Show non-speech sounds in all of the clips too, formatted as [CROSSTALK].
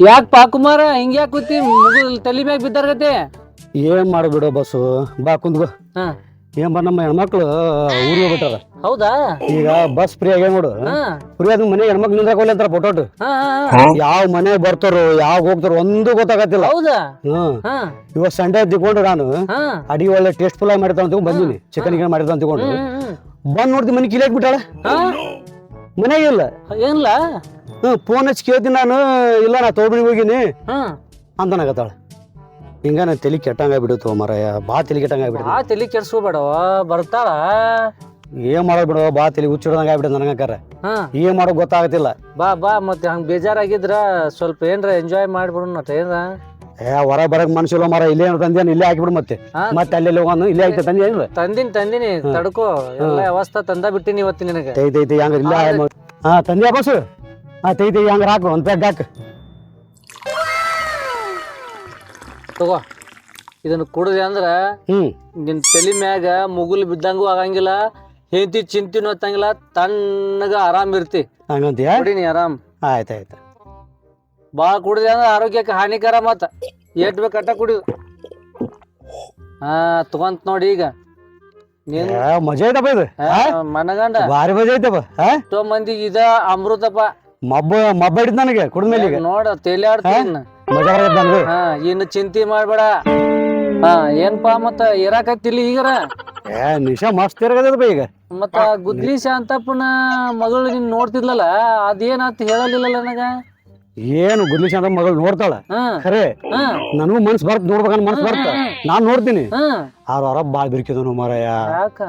ಯಾಕಪ್ಪ ಕುಮಾರ? ಹಿಂಗ್ಯಾಕೆ ಕೂತಿ? ಮುಗಿಲ್ ತಲೆ ಮ್ಯಾಗ ಬಿದ್ದಾರಗತಿ ಏನ್ ಮಾಡ್ಬಿಡು ಬಸ್ಸು. ಬಾ ಕುಂದ್ಗೋ ಹಾ. ಏನ್ ಬಾ ನಮ್ಮ ಹೆಣ್ಮಕ್ಳು ಊರಿಗೆ ಹೋಗ್ಬಿಟ್ಟಾರ. ಹೌದಾ? ಈಗ ಬಸ್ ಫ್ರೀ ಆಗ್ಯಾವ ನೋಡು? ಹಾ. ಫ್ರೀ ಆದ ಮನೆ ಹೆಣ್ಮಕ್ಳು ನಿಂದ್ರಾಕ ಹೋಗ್ಲಿ ಅಂತಾರ ಹಾ ಹಾ, ಯಾವ ಮನೆ ಬರ್ತಾರೋ ಯಾವ ಹೋಗ್ತಾರೋ ಒಂದು ಗೊತ್ತಾಗತ್ತಿಲ್ಲ. ಹೌದಾ? ಹ್ಮ್ ಹಾ. ಇವತ್ತು ಸಂಡೆ ತಿಕೊಂಡು ನಾನು ಹಾ. ಅಡಿಗೆ ಒಳ್ಳೆ ಟೇಸ್ಟ್ ಫುಲ್ ಆಗಿ ಮಾಡಿರ್ತಾವ ಅಂತ ಬಂದಿನಿ. ಚಿಕನ್ ಗಿಕನ್ ಮಾಡಿರ್ತಾವ ಅಂತ ಹ್ಮ್, ಹ್ಮ್. ಬಂದ್ ನೋಡ್ತಿ ಮನೆ ಕಿಲಿಯಾಕ್ ಬಿಟ್ಟಾಳ? ಹ್ಮ್. ಮನೆಗೆ ಇಲ್ಲ. ಏನಿಲ್ಲ ಹ್ಮ್ ಫೋನ್ ಹಚ್ಚಿ ಕೇಳ್ತೀನಿ ನಾನು. ಇಲ್ಲ ನಾ ತೋಬಿಡಿಗೆ ಹೋಗಿನಿ. ಹಾ. ಅಂತನಾಗತ್ತಾಳ ಹಿಂಗ ನಾನು ತಲೆ ಕೆಟ್ಟಂಗ ಬಿಡುತ್ತೋ ಮರಯ್ಯ ಬಾ ತಲೆ ಕೆಟ್ಟಂಗ ಬಿಡುತ್ತೆ ಆ ತಲಿ ಕೆಡ್ಸ್ಕೋಬೇಡ ಬರ್ತಾಳ. ಏನ್ ಮಾಡೋದು ಬಿಡು ಬಾ ತಲೆ ಹುಚ್ಚಿಡ್ದಂಗ ಆಗ್ಬಿಡುತ್ತೆ ನನಗ ಹಾ. ಏನ್ ಮಾಡೋ ಗೊತ್ತಾಗತ್ತಿಲ್ಲ. ಬಾ ಬಾ ಮತ್ತೆ ಹಂಗ ಬೇಜಾರಾಗಿದ್ರ ಸ್ವಲ್ಪ ಏನ್ರ ಎಂಜಾಯ್ ಮಾಡ್ಬಿಡು ಮತ್ತೆ ಏನ ಏ ಹೊರ ಬರಕ್ ಮನ್ಸಿಲ್ಲ ಮರ ಇಲ್ಲೇ ತಂದೇನು ಇಲ್ಲೇ ಹಾಕಿಬಿಡು ಮತ್ತೆ. ಹಾ. ಮತ್ತೆ ಅಲ್ಲೆಲ್ಲ ಹೋಗೋನು ಇಲ್ಲೇ ಆಯ್ತು ತಂದೆ ಏನಿಲ್ಲ ತಂದಿನಿ ತಂದಿನಿ ತಡ್ಕೋ. ಎಲ್ಲ ವ್ಯವಸ್ಥೆ ತಂದ ಬಿಟ್ಟಿನಿ ಇವತ್ತು ನಿನಗೆ. ತೈ ತೈ ತೈ ಹಂಗ ಇಲ್ಲ ಹಾ ತಂದ್ಯಾ ಬಸ್? ಹಾ ತೈ ತೈ ಹಂಗ ಹಾಕು? ಒಂದ್ ಹಾಕು. ತಗೋ. ಇದನ್ನ ಕುಡ್ದೆ ಅಂದ್ರ ಹ್ಮ್. ನಿನ್ ತಲೆ ಮ್ಯಾಗ ಮುಗುಲ್ ಬಿದ್ದಂಗೂ ಆಗಂಗಿಲ್ಲ ಹೆಂಡತಿ ಚಿಂತಿನೂ ಹತ್ತಂಗಿಲ್ಲ ತಣ್ಣಗ ಆರಾಮ್ ಇರ್ತಿ. ಹಂಗಂತೀಯ? ಕುಡಿನಿ ಆರಾಮ್. ಆಯ್ತಾಯ್ತ. ಭಾಳ ಬಾಳ ಕುಡಿದೆ ಅಂದ್ರೆ ಆರೋಗ್ಯಕ್ಕೆ ಹಾನಿಕರ ಮತ್ತ. ಏಟ್ ಬೇಕು ಅಟ್ಟ ಕುಡಿದು. ಹಾ ತಗೊಂತ ನೋಡಿ ಈಗ. ನೀನ್ ಮಜಾ ಐತಪ್ಪ ಇದು ಆ, ಮನಗಂಡ. ಭಾರಿ ಮಜಾ ಐತಪ್ಪ ಎಷ್ಟೋ ಮಂದಿಗೆ ಇದ ಅಮೃತಪ್ಪ. ಮಬ್ಬ ಮಬ್ಬ ಹಿಡಿದ್ ನನಗೆ ಕುಡಿದ್ಮೇಲೆ ಈಗ. ನೋಡ ತೇಲಾಡ್ತೀನಿ. ಮಜಾ ಬರ್ತೈತೆ ನನಗೆ. ಹಾ ಇನ್ನು ಚಿಂತೆ ಮಾಡ್ಬೇಡ. ಹಾ ಏನ್ಪಾ ಮತ್ತ ಇರಾಕತ್ತಿಲ್ಲ ಈಗರ? ಏ ನಿಶಾ ಮಸ್ತ್ ಇರಗದಪ್ಪ ಈಗ. ಮತ್ತ ಗುದ್ಲಿ ಶಾಂತಪ್ಪನ ಮಗಳು ನಿನ್ ನೋಡ್ತಿದ್ಲಲ್ಲ ಅದೇನಾತ್ ಹೇಳಲಿಲ್ಲಲ್ಲ ನನಗ? ಏನು ಗುದ್ಲಿ ಚಂದ ಮಗಳು ನೋಡ್ತಾಳ? ಖರೆ ನನಗೂ ಮನ್ಸ್ ಬರ್ತ ನೋಡ್ಬೇಕನ್ ಮನ್ಸ್ ಬರ್ತ. ನಾನ್ ನೋಡ್ತೀನಿ. ಅವ್ರ ಹೊರ ಬಾಳ್ ಬಿರ್ಕಿದನು ಮಾರಾಯ. ಯಾಕ?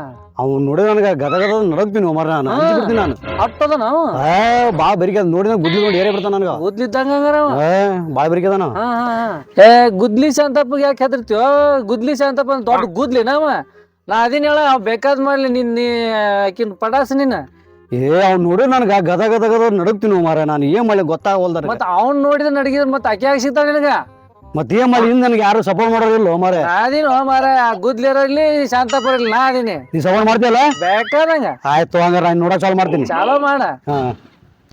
ಅವ್ನು ನೋಡಿದ ನನಗೆ ಗದ ಗದ ನಡಗ್ತೀನಿ ಮರ ನಾನು. ಬಿಡ್ತೀನಿ ನಾನು. ಅಟ್ಟದ ನಾವು ಬಾ ಬೆರಿಕೆ ನೋಡಿದ ಗುದ್ಲಿ ನೋಡಿ ಏರೇ ಬಿಡ್ತಾನ ನನಗ. ಗುದ್ಲಿದ್ದಂಗ ಬಾಳ್ ಬೆರಿಕೆದಾನ. ಏ ಗುದ್ಲಿ ಶಾಂತಪ್ಪ ಯಾಕೆ ಹೆದರ್ತೀವ ಗುದ್ಲಿ ಶಾಂತಪ್ಪ ದೊಡ್ಡ ಗುದ್ಲಿ ನಾವ ನಾ ಅದಿನ ಹೇಳ ಬೇಕಾದ್ ಮಾಡ್ಲಿ ನಿನ್ ಆಕಿನ ಪಡಾಸ್ ನಿನ್ನ ಏ ಅವ್ನು ನೋಡಿ ನನ್ಗ ಗದ ಗದ ಗದ ನಡಗ್ತೀನಿ ಮಾರ ನಾನು ಏನ್ ಮಾಡಿ ಗೊತ್ತಾಗವಲ್ದಾರ ಮತ್ತ ಅವ್ನ್ ನೋಡಿದ ನಡಗಿದ್ರ ಮತ್ತೆ ಅಕ್ಕಿ ಆಗಿ ಸಿಗ್ತಾಳ ನಿನಗ? ಮತ್ ಏನ್ ಮಾಡಿ ಹಿಂದ್ ನನಗೆ ಯಾರು ಸಪೋರ್ಟ್ ಮಾಡೋದಿಲ್ಲ ಮಾರ ಅದಿನ ಮಾರ ಗುದ್ಲಿ ಇರಲಿ ಶಾಂತಪ್ಪ ಇರ್ಲಿ ನಾ ಅದೀನಿ ನೀ ಸಪೋರ್ಟ್ ಮಾಡ್ತೀಯಲ್ಲ? ಬೇಕಾದಂಗ. ಆಯ್ತು ಹಂಗಾರ ನಾನು ನೋಡಕ್ ಚಾಲು ಮಾಡ್ತೀನಿ. ಚಾಲೋ ಮಾಡ. ಹಾ.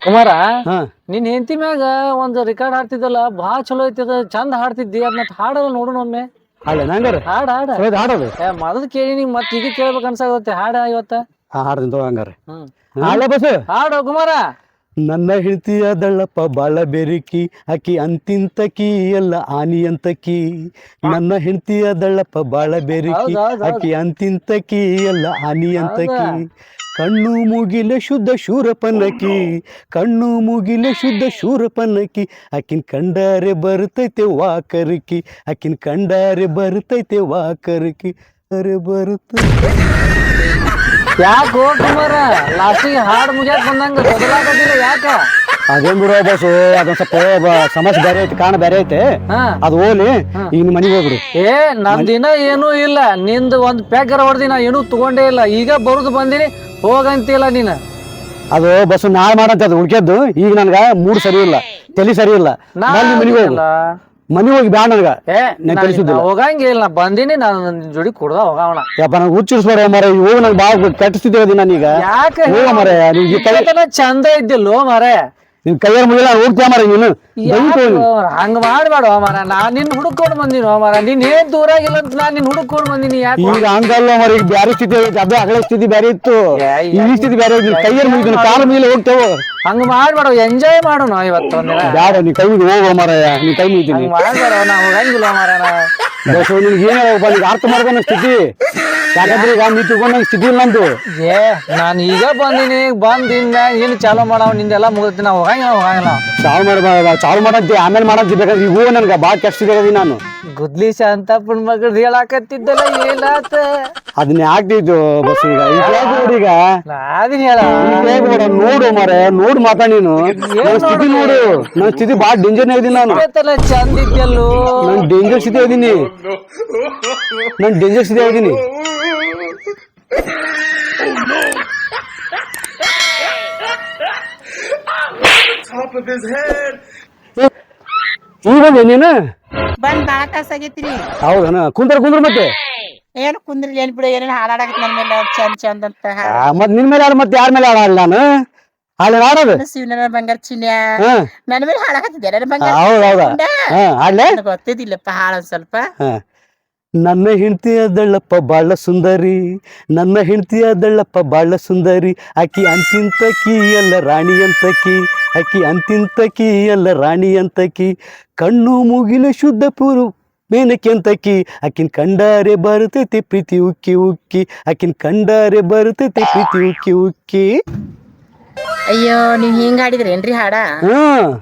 ಕುಮಾರ ಹಾ. ನಿನ್ ಹೆಂಡತಿ ಮ್ಯಾಗ ಒಂದ್ ರೆಕಾರ್ಡ್ ಹಾಡ್ತಿದ್ದಲ್ಲ ಬಾ ಚಲೋ ಐತಿ ಚಂದ ಹಾಡ್ತಿದ್ದಿ ಅದನ್ನ ಹಾಡಲ್ಲ ನೋಡೋಣ ಒಮ್ಮೆ. ಹಾಳೆ ನಂಗಾರ ಹಾಡ ಹಾಡ. ಹೌದು ಹಾಡೋದು. ಏ ಮೊದಲು ಕೇಳಿ ನಿಂಗ್ ಮತ್ ಈಗ ಕೇಳ್ಬೇಕು ಅನ್ಸಾಗತ್ತೆ ಹಾಡ ಇವತ್ತ. ಹಾ ಹಾಡ್ತೀನಿ ತಗೋ ಹಂಗಾರ. ಹ್ಮ್. ಹಾಡು ಕುಮಾರ. ನನ್ನ ಹೆಂಡತಿಯ ದಳ್ಳಪ್ಪ ಬಾಳ ಬೆರಿಕಿ ಅಕ್ಕಿ ಅಂತಿಂತಕಿ ಎಲ್ಲ ಆನಿ ಅಂತಕಿ ನನ್ನ ಹೆಂಡತಿಯ ದಳ್ಳಪ್ಪ ಬಾಳ ಬೆರಿಕಿ ಹೌದ್ ಹೌದ್ ಹೌದ್. ಆಕಿ ಅಂತಿಂತಕಿ ಎಲ್ಲ ಆನಿ ಅಂತಕಿ ಕಣ್ಣು ಮುಗಿಲೆ ಶುದ್ಧ ಶೂರಪನಕಿ ಕಣ್ಣು ಮುಗಿಲೆ ಶುದ್ಧ ಶೂರಪನ್ನಕಿ ಆಕಿನ್ ಕಂಡಾರೆ ಬರ್ತೈತೆ ವಾಕರಿಕಿ ಆಕಿನ್ ಕಂಡಾರೆ ಬರ್ತೈತೆ ವಾಕರಿಕಿ ಅರೆ ಬರುತ್ತ. ಯಾಕ ಕುಮಾರ ಲಾಸ್ಟಿಗೆ ಹಾಡು ಮುಗ್ಯಾಕ್ ಬಂದಂಗ ಬದಲಾಗೋದಿಲ್ಲ ಯಾಕ? ಅದೇನ್ ಬಿಡು ಬಸ್ಸು ಅದೊಂದ್ ಸ್ವಲ್ಪ ಬ- ಸಮಸ್ಯೆ ಬೇರೆ ಐತೆ ಕಾರಣ ಬೇರೆ ಐತೆ. ಹಾ. ಅದು ಓಲಿ ಈಗ ಮನೆಗೆ ಹೋಗ್ಬಿಡು. ಏ ನಂದಿನ ಏನೂ ಇಲ್ಲ. ನಿಂದು ಒಂದ್ ಪ್ಯಾಕರ್ ಹೊಡ್ದಿ ನಾ ಏನೂ ತಗೊಂಡೇ ಇಲ್ಲ. ಈಗ ಬರುದು ಬಂದಿನಿ ಹೋಗಂತಿಲ್ಲ ನೀನ. ಅದು ಬಸ್ಸು ನಾಳೆ ಮಾಡಂತ ಅದು ಉಳ್ಕೆದ್ದು ಈಗ ನನ್ಗ ಮೂಡ್ ಸರಿ ಇಲ್ಲ ತಲೆ ಸರಿ ಇಲ್ಲ. ನಾಳೆ ಮನೆ ಮನೆಗೆ ಹೋಗು ಮನೆಗೆ ಹೋಗಿ ಬ್ಯಾಡ ನನಗ. ಏ ನಾ- ಕಳಿಸುದಿಲ್ಲ. ನಾ ಹೋಗಂಗಿಲ್ಲ ನಾ ಬಂದಿನಿ ನಾನು ನನ್ನ ಜೋಡಿ ಕುಡ್ದ ಹೋಗವಣ ಯಪ್ಪ ನಂಗೆ ಹುಚ್ಚಿಸ್ಬೇಡ ಮರ ಹೋಗಿ ನಂಗೆ ಭಾಳ ಕೆಟ್ಟ ಸ್ಥಿತಿ ಅದಿ ನಾನೀಗ. ಯಾಕೆ? ಹೋಗ ಮರ ನಿನ್ಗೆ ಕೈ ಇಷ್ಟೊತ್ತನ ಚಂದ ಇದ್ದಿಲ್ಲೋ ಮಾರೇ ನಿನ್ ಕೈಯಲ್ಲಿ ಮುಗಿಲ್ಲ ಹೋಗ್ತೀಯ ಮರ ನೀನು? ದಯವಿಟ್ಟು ಹೋಗು. ಹಂಗ ಮಾಡ್ಬೇಡ ಮರ ನಾ ನಿನ್ ಹುಡುಕೊಂಡು ಬಂದಿನಿ ಮರ ನೀನ್ ಏನ್ ದೂರಾಗಿಲ್ಲ ಅಂತ ನಾ ನಿನ್ ಹುಡುಕೊಂಡು ಬಂದಿನಿ ಯಾಕೆ? ಈಗ ಹಂಗಲ್ಲ ಮರ ಈಗ ಬ್ಯಾರೆ ಸ್ಥಿತಿ ಐತಿ ಅದೇ ಅಗಲ ಸ್ಥಿತಿ ಬ್ಯಾರೆ ಇತ್ತು. ಏ, ಈ ಸ್ಥಿತಿ ಬ್ಯಾರೆ ಐತಿ ಕೈಯ ಮುಗಿದ ಕಾಲ ಮುಗಿಲ್ಲ ಹೋಗ್ತೇವೆ. ಹಂಗ ಮಾಡ್ಬೇಡ ಎಂಜಾಯ್ ಮಾಡೋಣ ಇವತ್ತು ಒಂದಿನ. ಬ್ಯಾಡ ನೀ ಕೈಗೆ ಹೋಗೋ ಮರ ನೀ ಕೈ ಮುಗಿತೀನಿ. ಹಂಗ ಮಾಡ್ಬೇಡ ನಾ ಹೋಗಂಗಿಲ್ಲ ಮರ ನಾ ಬಸ್ಸು ನಿನ್ಗೆ ಏನಾಗಪ್ಪ ನಿನ್ಗೆ ಅರ್ಥ ಮಾಡ್ಕೊಂಡ ಸ್ಥಿತಿ. ಯಾಕಂದ್ರೆ ಈಗ ನೀ ತಿಳ್ಕೊಂಡಂಗೆ ಸ್ಥಿತಿ ಇಲ್ಲ ನಂದು. ಏ ನಾನು ಈಗ ಬಂದಿನಿ ಬಂದಿಂದ ಏನು ಚಾಲೋ ಮಾಡವ್ ನಿಂದೆಲ್ಲ ಮುಗಿದ್ತೀನಿ ನಾವು ಹೋಗಂಗಿಲ್ಲ ಹೋಗಂಗಿಲ್ಲ. ಚಾಲು ಮಾಡ ಚಾಲು ಮಾಡಂತಿ ಆಮೇಲೆ ಮಾಡಂತಿ ಬೇಕಾದ್ರೆ ಈಗ ನನ್ಗೆ ಭಾಳ ಕೆಟ್ಟ ಸ್ಥಿತಿ ಆಗದಿ ನಾನು. ಗುದ್ಲಿ ಶಾಂತಪ್ಪನ ಮಗಳ್ದು ಹೇಳಾಕತ್ತಿದ್ದಲ್ಲ ಏನಾತ? ಅದನ್ನ ಯಾಕ್ತಿತ್ತು ಬಸ್ ಈಗ. ಈಗ ನೋಡು ಈಗ. ನಾದಿನ ಹೇಳ. ಈಗ ಯಾಕ್ ನೋಡು? ನೋಡು ಮರೆ ನೋಡು ಮಾತಾ ನೀನು. ಸ್ಥಿತಿ ನೋಡು? ನನ್ನ ಸ್ಥಿತಿ ಭಾಳ ಡೇಂಜರ್ ಇದೀನಿ ನಾನು. ಇವತ್ತೆಲ್ಲ ಚಂದ ಇದ್ದಲ್ಲೋ ನಾನು ಡೇಂಜರ್ ಸ್ಥಿತಿ ಇದೀನಿ. ನಾನು ಡೇಂಜರ್ ಸ್ಥಿತಿ ಇದೀನಿ. ಈಗ ಬಂದೆ ನೀನು? ಬಂದ್ ಬಾಳ ತಾಸ ಆಗೈತ್ರಿ. ಹೌದನ? ಕುಂದ್ರ ಕುಂದ್ರ ಮತ್ತೆ? ಏನ್ ಕುಂದ್ರಿ ಏನ್ ಬಿಡು ಏನೇನ್ ಹಾಡಾಡಕ್ ನನ್ ಮೇಲೆ ಚಂದ ಚಂದ ಅಂತ ಮತ್ ನಿನ್ ಮೇಲೆ ಮತ್ತೆ ಯಾರ ಮೇಲೆ ಆಡಲ್ಲ ನಾನು? ಮಾಡೋದು ಶಿವ ನನ್ನ ಬಂಗಾರ ಚಿನ್ಯ. ಹಾ. ನನ್ನ ಮೇಲೆ ಹಾಡಾಕತ್ತಿದ್ದೆ ನನ್ನ ಬಂಗಾರ ಗೊತ್ತಿದ್ದಿಲ್ಲಪ್ಪ ಹಾಳ ಸ್ವಲ್ಪ. ನನ್ನ ಹೆಂಡತಿ ದಳ್ಳಪ್ಪ ಬಾಳ ಸುಂದರಿ. ನನ್ನ ಹೆಂಡತಿ ದಳ್ಳಪ್ಪ ಬಾಳ ಸುಂದರಿ. ಆಕಿ ಅಂತಿಂತಕಿ ಎಲ್ಲ ರಾಣಿ ಅಂತಕಿ ಆಕಿ ಅಂತಿಂತಕಿ ಎಲ್ಲ ರಾಣಿ ಅಂತಕಿ ಕಣ್ಣು ಮುಗಿಲು ಶುದ್ಧ ಪುರು ಮೇನಕೆ ಅಂತಕಿ ಆಕಿನ್ ಕಂಡಾರೆ ಬರ್ತೈತಿ ಪ್ರೀತಿ ಉಕ್ಕಿ ಉಕ್ಕಿ. ಆಕಿನ್ ಕಂಡಾರೆ ಬರ್ತೈತಿ ಪ್ರೀತಿ ಉಕ್ಕಿ ಉಕ್ಕಿ. ಅಯ್ಯೋ ನೀವ್ ಹಿಂಗ್ ಹಾಡಿದ್ರೇನ್ರಿ ಹಾಡ? ಹ್ಮ್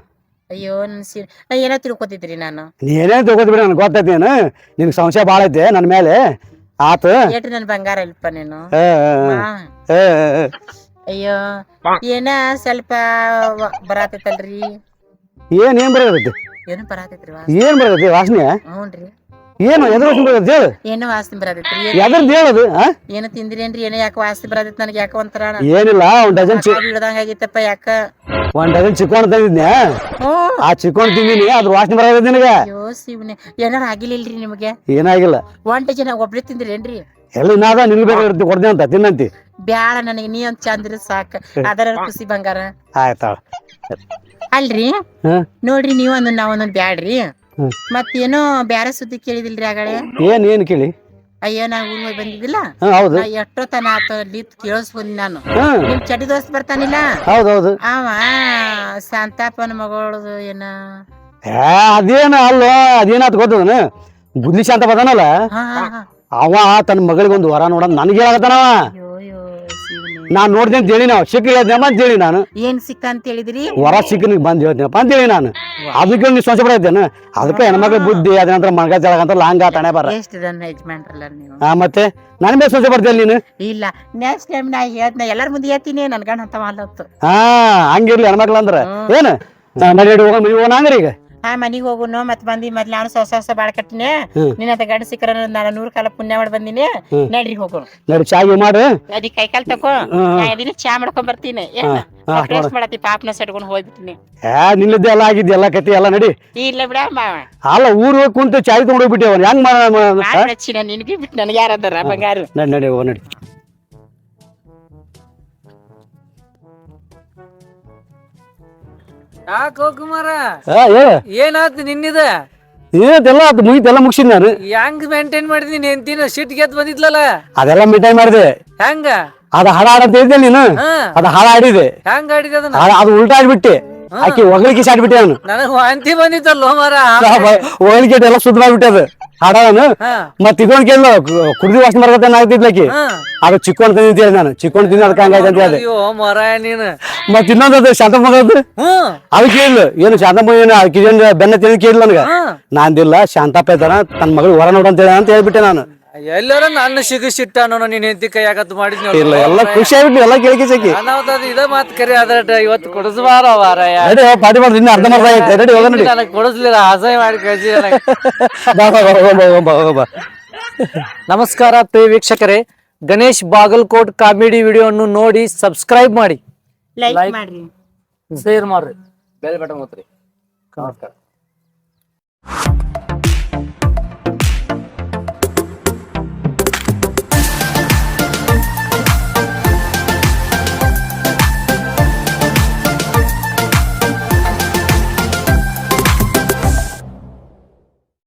ಅಯ್ಯೋ ನನ್ ಸಿ ನಾ ಏನೋ ತಿಳ್ಕೊತಿದ್ರಿ ನಾನು? ನೀನೇ ತಗೋದ್ ಬಿಡ ನನ್ಗೆ ಗೊತ್ತೈತೇನು ನಿನ್ಗೆ ಸಂಶಯ ಭಾಳ ಐತೆ ನನ್ನ ಮೇಲೆ. ಆತ. ಏಟ್ ನನ್ ಬಂಗಾರ ಇಲ್ಪ ನೀನು? ಆ, ಆ, ಹಾ. ಆ, ಆ, ಆ. ಅಯ್ಯೋ ಏನ ಸ್ವಲ್ಪ ವ- ಬರಾತೈತಲ್ರಿ? ಏನ್ ಏನ್ ಬರೋದೈತಿ ಏನು ಬರಾತೈತ್ರಿ ವಾ ಏನ್ ಬರತೈತ್ರಿ ವಾಸನೆ? ಹ್ಞೂನ್ರಿ ಏನು ಎದ್ರ ವಾಸನೆ ಹೇಳು? ಏನೋ ವಾಸನೆ ಬರಾತೈತ್ರಿ ಎದ್ರದ್ದು ಹೇಳದು ಏನು ಏನೋ ತಿಂದ್ರೇನ್ರಿ ಏನೋ ಯಾಕೆ ವಾಸನೆ ಬರಾತೈತಿ ನನಗೆ ಯಾಕೆ ಒಂಥರ ಏನಿಲ್ಲ ಒಂದ್ ಡಜನ್ ಚಿ ಹಿಡ್ದಂಗ ಯಾಕ? ಒಂದ್ ಡಜನ್ ಚಿಕ್ಕೋಣ ತಂದಿದ್ನೆ ಹ್ಞೂ. ಆ ಚಿಕ್ಕೋಣ ತಿಂದಿನಿ ಅದ್ರ ವಾಸನೆ ಬರೋದೈತಿ ನಿನಗೆ? ಅಯ್ಯೋ ಶಿವನೆ ಏನಾರ ಆಗಿಲ್ಲಿಲ್ರಿ ನಿಮಗೆ? ಏನಾಗಿಲ್ಲ. ಒಂಟ ಜನ ಒಬ್ರೇ ತಿಂದ್ರೇನ್ರಿ? ಎಲ್ಲ ಇನ್ನಾದ ನಿಲ್ಬೇಕಾಗಿರ್ತಿ ಕೊಡ್ದೆ ಅಂತ ತಿನ್ನಂತಿ. ಬ್ಯಾಳ ನನಗೆ ನೀ ಒಂದ್ ಚಂದ್ರ ಸಾಕ. ಅದರ ಖುಷಿ ಬಂಗಾರ. ಆಯ್ತಾಳ ಅಲ್ರಿ? ಹ್ಮ್ ನೋಡ್ರಿ ನೀವ್ ಒಂದೊಂದ್ ನಾವ್ ಒಂದೊಂದ್ ಬ್ಯಾಡ್ರಿ. ಹ್ಮ್. ಮತ್ತೇನೋ ಬ್ಯಾರೆ ಸುದ್ದಿ ಕೇಳಿದಿಲ್ರಿ ಆಗಳೆ? ಏನ್ ಏನ್ ಕೇಳಿ? ಅಯ್ಯೋ ನಾ ಊರ್ ಹೋಗಿ ಬಂದಿದ್ದಿಲ್ಲ? ಹಾ ಹೌದು. ನಾ ಎಷ್ಟೋ ತನ ಆತ ಲಿತ್ ಬಂದಿ ನಾನು. ನಿಮ್ ಚಟಿ ದೋಸ್ತ್ ಬರ್ತಾನಿಲ್ಲ? ಹೌದು ಅವ ಶಾಂತಾಪನ ಮಗಳದು ಏನ? ಏ ಅದೇನ ಅಲ್ಲ ಅದೇನಾತ್ ಗೊತ್ತದನ ಬುದ್ಧಿ ಶಾಂತ ಬದಾನಲ್ಲ? ಹಾ ಹಾ ಹಾ. ಅವ ತನ್ನ ಮಗಳಿಗೊಂದು ವರ ನೋಡ ನನಗೆ ಹೇಳಕತ್ತಾನವ ನಾನ್ ನೋಡ್ದೆ ಅಂತ ಹೇಳಿ ನಾವು. ಸಿಕ್ಕ ಹೇಳ್ದೇನಪ್ಪ ಅಂತ ಹೇಳಿ ನಾನು. ಏನ್ ಸಿಕ್ಕ ಅಂತ ಹೇಳಿದ್ರಿ? ವರ ಸಿಕ್ಕನಿಗೆ ಬಂದ್ ಹೇಳ್ತೀನಪ್ಪ ಅಂತ ಹೇಳಿ ನಾನು. ಅದಕ್ಕೆ ನೀವು ಸಂಶಯ ಪಡೈತೇನ ಅದಕ್ಕೆ ಹೆಣ್ಮಕ್ಳ ಬುದ್ಧಿ ಅದ ನಂತರ ಮಣಗ ಜಳಗಂತ ಲಾಂಗ ತಣೆ ಬರ ಎಷ್ಟು ಯಜಮಾನ್ರಲ್ಲ ನೀವು. ಆ ಮತ್ತೆ ನನ್ನ ಮೇಲೆ ಪಡ್ತೀಯ ನೀನು? ಇಲ್ಲ. ನೆಕ್ಸ್ಟ್ ಟೈಮ್ ನಾ ಹೇಳ್ತೇನೆ ಎಲ್ಲರ ಮುಂದೆ ಹೇಳ್ತೀನಿ ನನ್ ಗಂಡ ಅಂತ ಮಾಲತ್ತು ಹಾ ಹಂಗಿರ್ಲಿ ಹೆಣ್ಮಕ್ಳು ಅಂದ್ರ ಏನು? ನಡಿ ಹೋಗ ಮನಿ ಹೋಗೋಣ ಅಂದ್ರೆ ಈಗ. ಹಾ ಮನಿಗ್ ಹೋಗುನು ಮತ್ ಬಂದಿ ಮೊದ್ಲು ನಾನು ಹೊಸ ಹೊಸ ಬಾಳ ಕಟ್ಟಿನಿ. ನಿನ್ನ ಅಂತ ಗಂಡ ಸಿಕ್ಕರ ನಾನು ನೂರ್ ಕಾಲ ಪುಣ್ಯ ಮಾಡಿ ಬಂದಿನಿ. ನಡ್ರಿ ಹೋಗು ನಡಿ ಚಾಗಿ ಮಾಡು ಅದಿ ಕೈ ಕಾಲ್ ತಕೋ. ನಾ ಇದೀನಿ ಚಾ ಮಾಡ್ಕೊಂಡ್ ಬರ್ತೀನಿ. ಹಾ, ಹಾ, ಟೇಸ್ಟ್ ಮಾಡತಿ ಪಾಪನ ಸೆಟ್ಕೊಂಡ್ ಹೋಗ್ಬಿಟ್ಟಿನಿ ಏ ನಿನ್ನದ್ದೆ ಎಲ್ಲ ಆಗಿದ್ದೆ ಎಲ್ಲ ಕತಿ ಎಲ್ಲ ನಡಿ. ಇಲ್ಲ ಬಿಡ ಮಾವ ಅಲ್ಲ ಊರ್ ಹೋಗಿ ಕುಂತು ಚಾಯ್ ತಗೊಂಡು ಹೋಗ್ಬಿಟ್ಟೆ ಅವ್ನು. ಹೆಂಗ್ ಮಾಡ ನಿನಗೆ ಬಿಟ್ಟು ನನಗೆ ಯಾರದಾರ ಬಂಗಾರ. ನಡಿ ನಡಿ ಓ ನಡಿ. ಯಾಕೋ ಕುಮಾರ? ಆ, ಏ ಏನಾತ್ ನಿನ್ನಿದ? ಇದೆಲ್ಲ ಅದು ಮುಗಿತೆಲ್ಲ ಮುಗಿಸಿದ್ ನಾನು. ಹೆಂಗ್ ಮೇಂಟೈನ್ ಮಾಡಿದೀನಿ ಎಂತಿನ ಸಿಟ್ ಗೆದ್ ಬಂದಿದ್ಲಲ್ಲ? ಅದೆಲ್ಲ ಮಿಠಾಯಿ ಮಾಡಿದೆ. ಹೆಂಗ? ಅದ ಹಾಡ ಹಾಡಂತ ನೀನು. ಹಾ. ಅದ ಹಾಡ ಆಡಿದೆ ಹೆಂಗ್ ಆಡಿದ ಅದನ್ನ? ಅದ- ಅದು ಉಲ್ಟಾ ಆಡ್ಬಿಟ್ಟೆ ಆಕಿ ಒಗ್ಲಿಕ್ಕೆ ಸಾಡ್ಬಿಟ್ಟೆ ನಾನು ನನಗ್ ವಾಂತಿ ಬಂದಿತ್ತಲ್ಲೋ ಮಾರ ಒಗ್ಲಿಕ್ಕೆ ಎಲ್ಲ ಸುದ್ದ ಮಾಡ್ಬಿಟ್ಟೆ ಅದು. ಹಾಡಾನು ಮತ್ ಇದೊಂದ್ ಕೇಳ ಕುಡ್ದಿ ವಾಸನೆ ಆಗ್ತಿದ್ಲಕಿ ಹಾ. ಅದು ಚಿಕ್ಕೊಂಡ್ ತಿಂದ ನಾನು. ಚಿಕ್ಕೊಂಡ್ ತಿಂದ ಅದಕ್ಕೆ ಹಂಗಾಯ್ತು ಅಂತ ಹೇಳಿದೆ ನೀನು. ಮತ್ ಇನ್ನೊಂದು ಅದು ಶಾಂತ ಮಗದ್ದು ಹ್ಮ್ ಅದು ಕೇಳಿಲ್ಲ ಏನು ಶಾಂತಮ್ಮ ಏನು ಅದಕ್ಕೆ ಬೆನ್ನ ತಿಂದು ಕೇಳಿಲ್ಲ ನನಗೆ? ನಾಂದಿಲ್ಲ ಶಾಂತಪ್ಪ ಇದ್ದಾನ ತನ್ನ ಮಗಳು ಹೊರ ನೋಡು ಅಂತ ಹೇಳ ಅಂತ ಹೇಳ್ಬಿಟ್ಟೆ ನಾನು. ಎಲ್ಲಾರ ನನ್ನ ಸಿಗಿಸಿಟ್ಟ ಅನ್ನೋ ನೀನ್ ಹೆಂಡತಿ ಕೈಯಾಗತ್ ಮಾಡಿದ್ನಿ ಇಲ್ಲ ಎಲ್ಲ ಖುಷಿ ಆಗ್ಬಿಟ್ಟು ಎಲ್ಲ ಕೇಳಿಕೆ ಸಿಕ್ಕಿ ಅನಾಹುತ ಇದ ಮಾತ್ ಕರಿ ಅದ್ರ ಇವತ್ತು ಕೊಡಿಸ್ಬಾರ ವಾರಯ್ಯ ನಡಿ ಪಾರ್ಟಿ ಮಾಡ್ರಿ ಇನ್ನು ಅರ್ಧ ಮರ್ಧ ಆಗೈತೆ ನಡಿ ಹೋಗ ನಡಿ. ನನಗ್ ಕೊಡಿಸ್ಲಿಲ್ಲ ಅಸಹ್ಯ ಮಾಡಿ ಕಳ್ಸಿ [LAUGHS] ಬಾ ಬಾ ಬಾ ಹೋಗೋಣ, ಹೋಗೋಣ, ಬಾ, ಬಾ. ನಮಸ್ಕಾರ ಪ್ರಿಯ ವೀಕ್ಷಕರೇ. ಗಣೇಶ್ ಬಾಗಲ್ಕೋಟ್ ಕಾಮಿಡಿ ವಿಡಿಯೋವನ್ನು ನೋಡಿ ಸಬ್ಸ್ಕ್ರೈಬ್ ಮಾಡಿ. ಲೈಕ್ ಮಾಡ್ರಿ. ಶೇರ್ ಮಾಡ್ರಿ. ಬೆಲ್ ಬಟನ್ ಒತ್ತಿರಿ ನಮಸ್ಕಾರ.